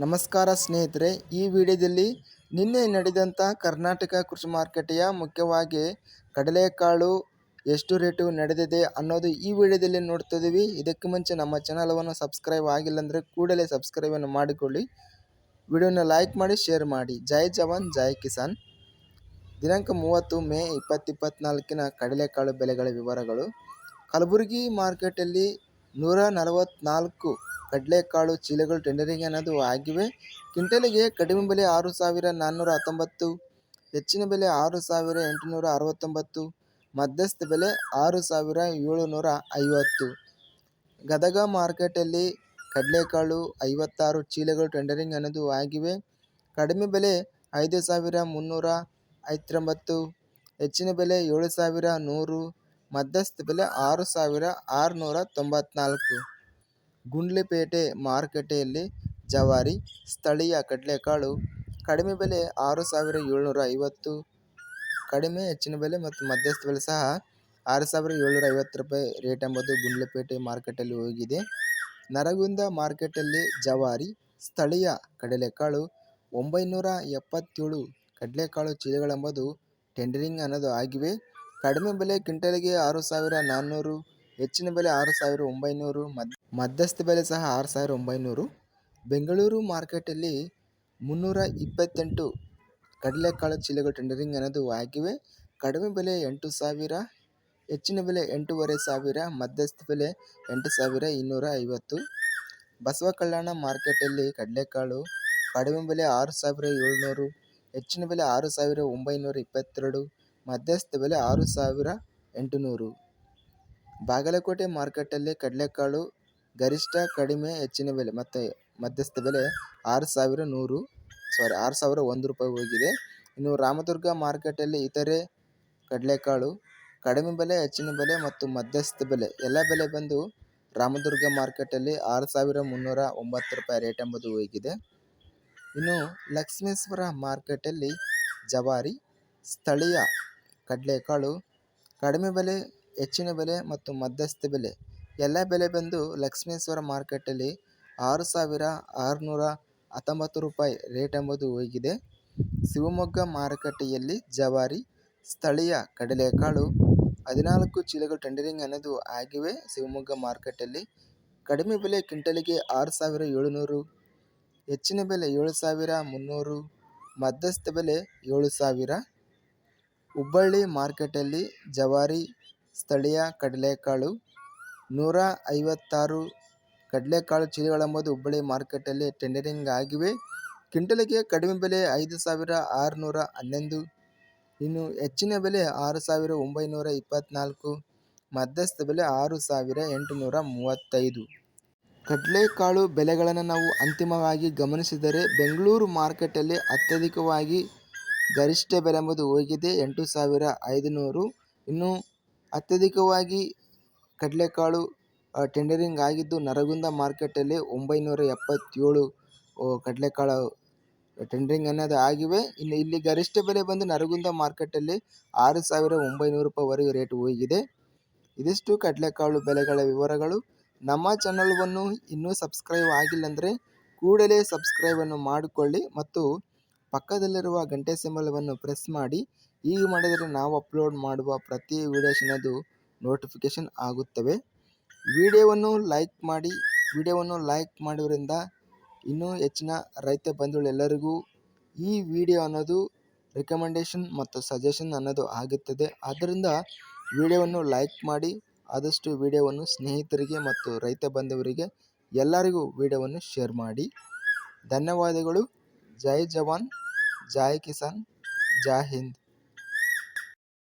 ನಮಸ್ಕಾರ ಸ್ನೇಹಿತರೆ, ಈ ವಿಡಿಯೋದಲ್ಲಿ ನಿನ್ನೆ ನಡೆದಂಥ ಕರ್ನಾಟಕ ಕೃಷಿ ಮಾರುಕಟ್ಟೆಯ ಮುಖ್ಯವಾಗಿ ಕಡಲೆಕಾಳು ಎಷ್ಟು ರೇಟು ನಡೆದಿದೆ ಅನ್ನೋದು ಈ ವಿಡಿಯೋದಲ್ಲಿ ನೋಡ್ತಾ ಇದ್ದೀವಿ. ಇದಕ್ಕೆ ಮುಂಚೆ ನಮ್ಮ ಚಾನಲವನ್ನು ಸಬ್ಸ್ಕ್ರೈಬ್ ಆಗಿಲ್ಲ ಅಂದರೆ ಕೂಡಲೇ ಸಬ್ಸ್ಕ್ರೈಬನ್ನು ಮಾಡಿಕೊಳ್ಳಿ. ವಿಡಿಯೋನ ಲೈಕ್ ಮಾಡಿ ಶೇರ್ ಮಾಡಿ. ಜೈ ಜವಾನ್, ಜೈ ಕಿಸಾನ್. ದಿನಾಂಕ ಮೂವತ್ತು ಮೇ ಇಪ್ಪತ್ತು ಇಪ್ಪತ್ತ್ನಾಲ್ಕಿನ ಕಡಲೆಕಾಳು ಬೆಲೆಗಳ ವಿವರಗಳು. ಕಲಬುರಗಿ ಮಾರ್ಕೆಟಲ್ಲಿ ನೂರ ನಲವತ್ತ್ನಾಲ್ಕು ಕಡಲೆಕಾಳು ಚೀಲಗಳು ಟೆಂಡರಿಂಗ್ ಅನ್ನೋದು ಆಗಿವೆ? ಕ್ವಿಂಟಲಿಗೆ ಕಡಿಮೆ ಬೆಲೆ ಆರು ಸಾವಿರ ನಾನ್ನೂರ ಹತ್ತೊಂಬತ್ತು, ಹೆಚ್ಚಿನ ಬೆಲೆ ಆರು ಸಾವಿರ ಎಂಟುನೂರ ಅರವತ್ತೊಂಬತ್ತು, ಮಧ್ಯಸ್ಥ ಬೆಲೆ ಆರು ಸಾವಿರ ಏಳುನೂರ ಐವತ್ತು. ಗದಗ ಮಾರ್ಕೆಟಲ್ಲಿ ಕಡಲೆಕಾಳು ಐವತ್ತಾರು ಚೀಲಗಳು ಟೆಂಡರಿಂಗ್ ಅನ್ನೋದು ಆಗಿವೆ? ಕಡಿಮೆ ಬೆಲೆ ಐದು ಸಾವಿರ ಮುನ್ನೂರ ಐವತ್ತೊಂಬತ್ತು, ಹೆಚ್ಚಿನ ಬೆಲೆ ಏಳು ಸಾವಿರ ನೂರು, ಮಧ್ಯಸ್ಥ ಬೆಲೆ ಆರು ಸಾವಿರ ಆರುನೂರ ತೊಂಬತ್ನಾಲ್ಕು. ಗುಂಡ್ಲುಪೇಟೆ ಮಾರುಕಟ್ಟೆಯಲ್ಲಿ ಜವಾರಿ, ಸ್ಥಳೀಯ ಕಡಲೆಕಾಳು, ಕಡಿಮೆ ಬೆಲೆ ಆರು ಸಾವಿರ ಏಳ್ನೂರ ಐವತ್ತು, ಕಡಿಮೆ ಹೆಚ್ಚಿನ ಬೆಲೆ ಮತ್ತು ಮಧ್ಯಸ್ಥ ಬೆಲೆ ಸಹ ಆರು ಸಾವಿರ ಏಳ್ನೂರ ಐವತ್ತು ರೂಪಾಯಿ ರೇಟ್ ಎಂಬುದು ಗುಂಡ್ಲುಪೇಟೆ ಮಾರುಕಟ್ಟೆಯಲ್ಲಿ ಹೋಗಿದೆ. ನರಗುಂದ ಮಾರುಕಟ್ಟೆಯಲ್ಲಿ ಜವಾರಿ, ಸ್ಥಳೀಯ ಕಡಲೆಕಾಳು, ಒಂಬೈನೂರ ಎಪ್ಪತ್ತೇಳು ಕಡಲೆಕಾಳು ಚೀಲಗಳೆಂಬುದು ಟೆಂಡರಿಂಗ್ ಅನ್ನೋದು ಆಗಿವೆ. ಕಡಿಮೆ ಬೆಲೆ ಕ್ವಿಂಟಲ್ಗೆ ಆರು ಸಾವಿರ ನಾನ್ನೂರು, ಹೆಚ್ಚಿನ ಬೆಲೆ ಆರು ಸಾವಿರ ಒಂಬೈನೂರು ಮದ್ ಮಧ್ಯಸ್ಥ ಬೆಲೆ ಸಹ ಆರು ಸಾವಿರ ಒಂಬೈನೂರು. ಬೆಂಗಳೂರು ಮಾರ್ಕೆಟಲ್ಲಿ ಮುನ್ನೂರ ಇಪ್ಪತ್ತೆಂಟು ಕಡಲೆಕಾಳು ಚೀಲಗಳು ಟೆಂಡರಿಂಗ್ ಅನ್ನೋದು ಆಗಿವೆ ಕಡಿಮೆ ಬೆಲೆ ಎಂಟು ಸಾವಿರ, ಹೆಚ್ಚಿನ ಬೆಲೆ ಎಂಟೂವರೆ ಸಾವಿರ, ಮಧ್ಯಸ್ಥ ಬೆಲೆ ಎಂಟು ಸಾವಿರ ಇನ್ನೂರ ಐವತ್ತು. ಬಸವ ಕಲ್ಯಾಣ ಮಾರ್ಕೆಟಲ್ಲಿ ಕಡಲೆಕಾಳು ಕಡಿಮೆ ಬೆಲೆ ಆರು ಸಾವಿರ ಏಳ್ನೂರು, ಹೆಚ್ಚಿನ ಬೆಲೆ ಆರು ಸಾವಿರ ಒಂಬೈನೂರ ಇಪ್ಪತ್ತೆರಡು, ಮಧ್ಯಸ್ಥ ಬೆಲೆ ಆರು ಸಾವಿರ ಎಂಟುನೂರು. ಬಾಗಲಕೋಟೆ ಮಾರ್ಕೆಟಲ್ಲಿ ಕಡಲೆಕಾಳು ಗರಿಷ್ಠ ಕಡಿಮೆ ಹೆಚ್ಚಿನ ಬೆಲೆ ಮತ್ತು ಮಧ್ಯಸ್ಥ ಬೆಲೆ ಆರು ಸಾವಿರ ನೂರು ಸಾರಿ ಆರು ಸಾವಿರ ಒಂದು ರೂಪಾಯಿ ಹೋಗಿದೆ. ಇನ್ನು ರಾಮದುರ್ಗ ಮಾರ್ಕೆಟಲ್ಲಿ ಇತರೆ ಕಡಲೆಕಾಳು ಕಡಿಮೆ ಬೆಲೆ, ಹೆಚ್ಚಿನ ಬೆಲೆ ಮತ್ತು ಮಧ್ಯಸ್ಥ ಬೆಲೆ ಎಲ್ಲ ಬೆಲೆ ಬಂದು ರಾಮದುರ್ಗ ಮಾರ್ಕೆಟಲ್ಲಿ ಆರು ಸಾವಿರ ಮುನ್ನೂರ ಒಂಬತ್ತು ರೂಪಾಯಿ ರೇಟ್ ಎಂಬುದು ಹೋಗಿದೆ. ಇನ್ನು ಲಕ್ಷ್ಮೇಶ್ವರ ಮಾರ್ಕೆಟಲ್ಲಿ ಜವಾರಿ, ಸ್ಥಳೀಯ ಕಡಲೆಕಾಳು ಕಡಿಮೆ ಬೆಲೆ, ಹೆಚ್ಚಿನ ಬೆಲೆ ಮತ್ತು ಮಧ್ಯಸ್ಥ ಬೆಲೆ ಎಲ್ಲ ಬೆಲೆ ಬಂದು ಲಕ್ಷ್ಮೇಶ್ವರ ಮಾರ್ಕೆಟಲ್ಲಿ ಆರು ಸಾವಿರ ಆರುನೂರ ಹತ್ತೊಂಬತ್ತು ರೂಪಾಯಿ ರೇಟ್ ಎಂಬುದು ಹೋಗಿದೆ. ಶಿವಮೊಗ್ಗ ಮಾರುಕಟ್ಟೆಯಲ್ಲಿ ಜವಾರಿ, ಸ್ಥಳೀಯ ಕಡಲೆಕಾಳು, ಹದಿನಾಲ್ಕು ಚೀಲಗಳು ಟೆಂಡರಿಂಗ್ ಅನ್ನೋದು ಆಗಿವೆ. ಶಿವಮೊಗ್ಗ ಮಾರುಕಟ್ಟೆಯಲ್ಲಿ ಕಡಿಮೆ ಬೆಲೆ ಕ್ವಿಂಟಲಿಗೆ ಆರು ಸಾವಿರ ಏಳುನೂರು, ಹೆಚ್ಚಿನ ಬೆಲೆ ಏಳು ಸಾವಿರ ಮುನ್ನೂರು, ಮಧ್ಯಸ್ಥ ಬೆಲೆ ಏಳು ಸಾವಿರ ಹುಬ್ಬಳ್ಳಿ ಮಾರ್ಕೆಟಲ್ಲಿ ಜವಾರಿ, ಸ್ಥಳೀಯ ಕಡಲೆಕಾಳು ನೂರ ಐವತ್ತಾರು ಕಡಲೆಕಾಳು ಚೀಲಗಳೆಂಬುದು ಹುಬ್ಬಳ್ಳಿ ಮಾರ್ಕೆಟಲ್ಲಿ ಟೆಂಡರಿಂಗ್ ಆಗಿವೆ. ಕ್ವಿಂಟಲಿಗೆ ಕಡಿಮೆ ಬೆಲೆ ಐದು ಸಾವಿರ ಆರುನೂರ ಹನ್ನೊಂದು, ಇನ್ನು ಹೆಚ್ಚಿನ ಬೆಲೆ ಆರು ಸಾವಿರ ಒಂಬೈನೂರ ಇಪ್ಪತ್ತ್ನಾಲ್ಕು ಮಧ್ಯಸ್ಥ ಬೆಲೆ ಆರು ಸಾವಿರ ಎಂಟುನೂರ ಮೂವತ್ತೈದು. ಕಡಲೆಕಾಳು ಬೆಲೆಗಳನ್ನು ನಾವು ಅಂತಿಮವಾಗಿ ಗಮನಿಸಿದರೆ ಬೆಂಗಳೂರು ಮಾರ್ಕೆಟಲ್ಲಿ ಅತ್ಯಧಿಕವಾಗಿ ಗರಿಷ್ಠ ಬೆಲೆ ಎಂಬುದು ಹೋಗಿದೆ ಎಂಟು ಸಾವಿರ ಐದುನೂರು, ಇನ್ನು ಅತ್ಯಧಿಕವಾಗಿ ಕಡಲೆಕಾಳು ಟೆಂಡರಿಂಗ್ ಆಗಿದ್ದು ನರಗುಂದ ಮಾರ್ಕೆಟಲ್ಲಿ ಒಂಬೈನೂರ ಎಪ್ಪತ್ತೇಳು ಕಡಲೆಕಾಳು ಟೆಂಡರಿಂಗ್ ಅನ್ನೋದು ಆಗಿವೆ. ಇನ್ನು ಇಲ್ಲಿ ಗರಿಷ್ಠ ಬೆಲೆ ಬಂದು ನರಗುಂದ ಮಾರ್ಕೆಟಲ್ಲಿ ಆರು ಸಾವಿರ ಒಂಬೈನೂರು ರೂಪಾಯಿವರೆಗೆ ರೇಟ್ ಹೋಗಿದೆ. ಇದಿಷ್ಟು ಕಡಲೆಕಾಳು ಬೆಲೆಗಳ ವಿವರಗಳು. ನಮ್ಮ ಚಾನಲ್ವನ್ನು ಇನ್ನೂ ಸಬ್ಸ್ಕ್ರೈಬ್ ಆಗಿಲ್ಲ ಅಂದರೆ ಕೂಡಲೇ ಸಬ್ಸ್ಕ್ರೈಬನ್ನು ಮಾಡಿಕೊಳ್ಳಿ ಮತ್ತು ಪಕ್ಕದಲ್ಲಿರುವ ಗಂಟೆ ಸಿಂಬಲವನ್ನು ಪ್ರೆಸ್ ಮಾಡಿ. ಹೀಗೆ ಮಾಡಿದರೆ ನಾವು ಅಪ್ಲೋಡ್ ಮಾಡುವ ಪ್ರತಿ ವಿಡಿಯೋಸಿನದು ನೋಟಿಫಿಕೇಷನ್ ಆಗುತ್ತವೆ. ವಿಡಿಯೋವನ್ನು ಲೈಕ್ ಮಾಡಿ, ವಿಡಿಯೋವನ್ನು ಲೈಕ್ ಮಾಡೋದ್ರಿಂದ ಇನ್ನೂ ಹೆಚ್ಚಿನ ರೈತ ಬಂಧುಗಳೆಲ್ಲರಿಗೂ ಈ ವಿಡಿಯೋ ಅನ್ನೋದು ರೆಕಮೆಂಡೇಷನ್ ಮತ್ತು ಸಜೆಷನ್ ಅನ್ನೋದು ಆಗುತ್ತದೆ. ಆದ್ದರಿಂದ ವಿಡಿಯೋವನ್ನು ಲೈಕ್ ಮಾಡಿ, ಆದಷ್ಟು ವಿಡಿಯೋವನ್ನು ಸ್ನೇಹಿತರಿಗೆ ಮತ್ತು ರೈತ ಬಂಧವರಿಗೆ ಎಲ್ಲರಿಗೂ ವಿಡಿಯೋವನ್ನು ಶೇರ್ ಮಾಡಿ. ಧನ್ಯವಾದಗಳು. ಜೈ ಜವಾನ್, ಜೈ ಕಿಸಾನ್, ಜೈ ಹಿಂದ್.